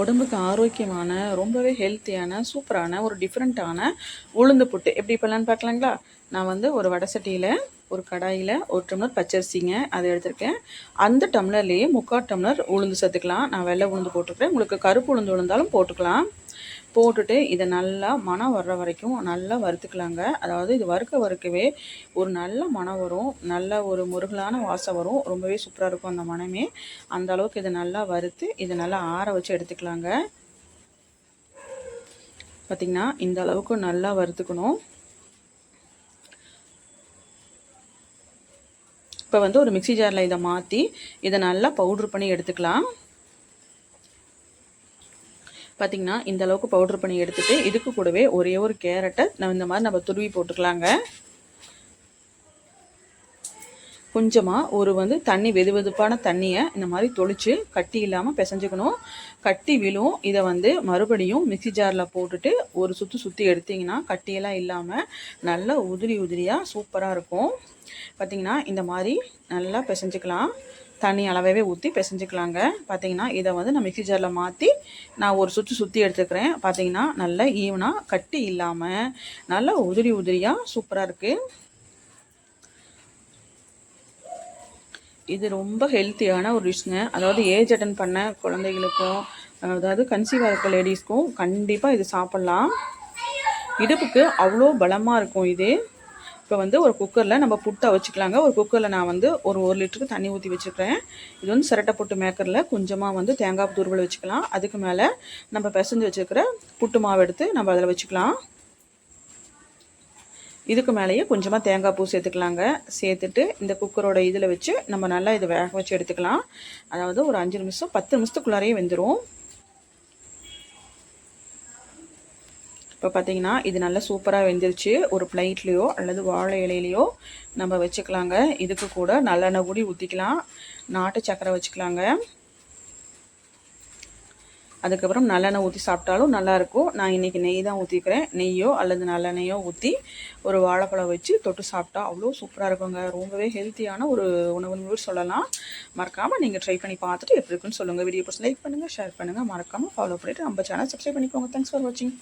உடம்புக்கு ஆரோக்கியமான ரொம்பவே ஹெல்த்தியான சூப்பரான ஒரு டிஃப்ரெண்ட்டான உளுந்து புட்டு. எப்படி பண்ணலான்னு பார்க்கலாங்களா? நான் வந்து ஒரு வடை சட்டியில் ஒரு கடாயில் ஒரு டம்ளர் பச்சரிசிங்க அதை எடுத்திருக்கேன். அந்த டம்ளர்லேயே முக்கால் டம்ளர் உளுந்து சேர்த்துக்கலாம். நான் வெள்ளை உளுந்து போட்டுக்கிறேன். உங்களுக்கு கருப்பு உளுந்து உளுந்தாலும் போட்டுக்கலாம். போட்டுட்டு இதை நல்லா மனம் வர்ற வரைக்கும் நல்லா வறுத்துக்கலாங்க. அதாவது இது வறுக்க வறுக்கவே ஒரு நல்ல மனம் வரும். நல்ல ஒரு முருகலான வாசம் வரும். ரொம்பவே சூப்பராக இருக்கும் அந்த மனமே அந்த அளவுக்கு இதை நல்லா வறுத்து இதை நல்லா ஆற வச்சு எடுத்துக்கலாங்க. பார்த்திங்கன்னா இந்த அளவுக்கு நல்லா வறுத்துக்கணும். இப்போ வந்து ஒரு மிக்சி ஜாரில் இதை மாற்றி இதை நல்லா பவுட்ரு பண்ணி எடுத்துக்கலாம். பார்த்திங்கன்னா இந்த அளவுக்கு பவுட்ரு பண்ணி எடுத்துகிட்டு இதுக்கு கூடவே ஒரே ஒரு கேரட்டை நம்ம இந்த மாதிரி நம்ம துருவி போட்டுக்கலாங்க. கொஞ்சமாக ஒரு வந்து தண்ணி வெது வெதுப்பான தண்ணியை இந்த மாதிரி தொளிச்சு கட்டி இல்லாமல் பிசைஞ்சுக்கணும். கட்டி விழும். இதை வந்து மறுபடியும் மிக்சி ஜாரில் போட்டுட்டு ஒரு சுற்றி சுற்றி எடுத்திங்கன்னா கட்டியெல்லாம் இல்லாமல் நல்லா உதிரி உதிரியாக சூப்பராக இருக்கும். பார்த்திங்கன்னா இந்த மாதிரி நல்லா பிசைஞ்சுக்கலாம். தண்ணி அளவே ஊற்றி பிசைஞ்சுக்கலாங்க. பார்த்தீங்கன்னா இதை வந்து நான் மிக்சி ஜாரில் மாற்றி நான் ஒரு சுற்றி சுற்றி எடுத்துக்கிறேன். பார்த்தீங்கன்னா நல்லா ஈவனாக கட்டி இல்லாமல் நல்லா உதிரி உதிரியாக சூப்பராக இருக்குது இது ரொம்ப ஹெல்த்தியான ஒரு டிஷ்ங்க அதாவது ஏஜ் அட்டன் பண்ண குழந்தைகளுக்கும் அதாவது கன்சீவாக இருக்க லேடிஸ்க்கும் கண்டிப்பாக இது சாப்பிட்லாம். இடுப்புக்கு அவ்வளோ பலமாக இருக்கும் இது. இப்போ வந்து ஒரு குக்கரில் நம்ம புட்டை வச்சுக்கலாங்க. ஒரு குக்கரில் நான் வந்து ஒரு ஒரு லிட்டருக்கு தண்ணி ஊற்றி வச்சுருக்கிறேன். இது வந்து சிரட்டை புட்டு மேக்கரில் கொஞ்சமாக வந்து தேங்காய் தூர்வல் வச்சுக்கலாம். அதுக்கு மேலே நம்ம பிசைஞ்சு வச்சுருக்கிற புட்டு மாவு எடுத்து நம்ம அதில் வச்சுக்கலாம். இதுக்கு மேலேயே கொஞ்சமாக தேங்காய் பூ சேர்த்துக்கலாங்க. சேர்த்துட்டு இந்த குக்கரோட இதில் வச்சு நம்ம நல்லா இதை வேக வச்சு எடுத்துக்கலாம். அதாவது ஒரு அஞ்சு நிமிஷம் பத்து நிமிஷத்துக்குள்ளாரையே வெந்துடும் இப்போ பார்த்தீங்கன்னா இது நல்லா சூப்பராக வெந்துருச்சு. ஒரு பிளேட்லேயோ அல்லது வாழை இலையிலையோ நம்ம வச்சுக்கலாங்க. இதுக்கு கூட நல்லெண்ணெய் கூடி ஊற்றிக்கலாம் நாட்டு சக்கரை வச்சுக்கலாங்க. அதுக்கப்புறம் நல்லெண்ணெய் ஊற்றி சாப்பிட்டாலும் நல்லாயிருக்கும். நான் இன்றைக்கி நெய் தான் ஊற்றிக்கிறேன் நெய்யோ அல்லது நல்லெண்ணெயோ ஊற்றி ஒரு வாழைப்பழம் வச்சு தொட்டு சாப்பிட்டா அவ்வளோ சூப்பராக இருக்குங்க. ரொம்பவே ஹெல்த்தியான ஒரு உணவுன்னு சொல்லலாம். மறக்காமல் நீங்கள் ட்ரை பண்ணி பார்த்துட்டு எப்படி இருக்குன்னு சொல்லுங்கள் வீடியோ பிடிச்சி லைக் பண்ணுங்கள் ஷேர் பண்ணுங்கள் மறக்காமல் ஃபாலோ பண்ணிவிட்டு நம்ம சேனல் சப்ஸ்கிரைப் பண்ணிக்கோங்க. தேங்க்ஸ் ஃபார் வாட்சிங்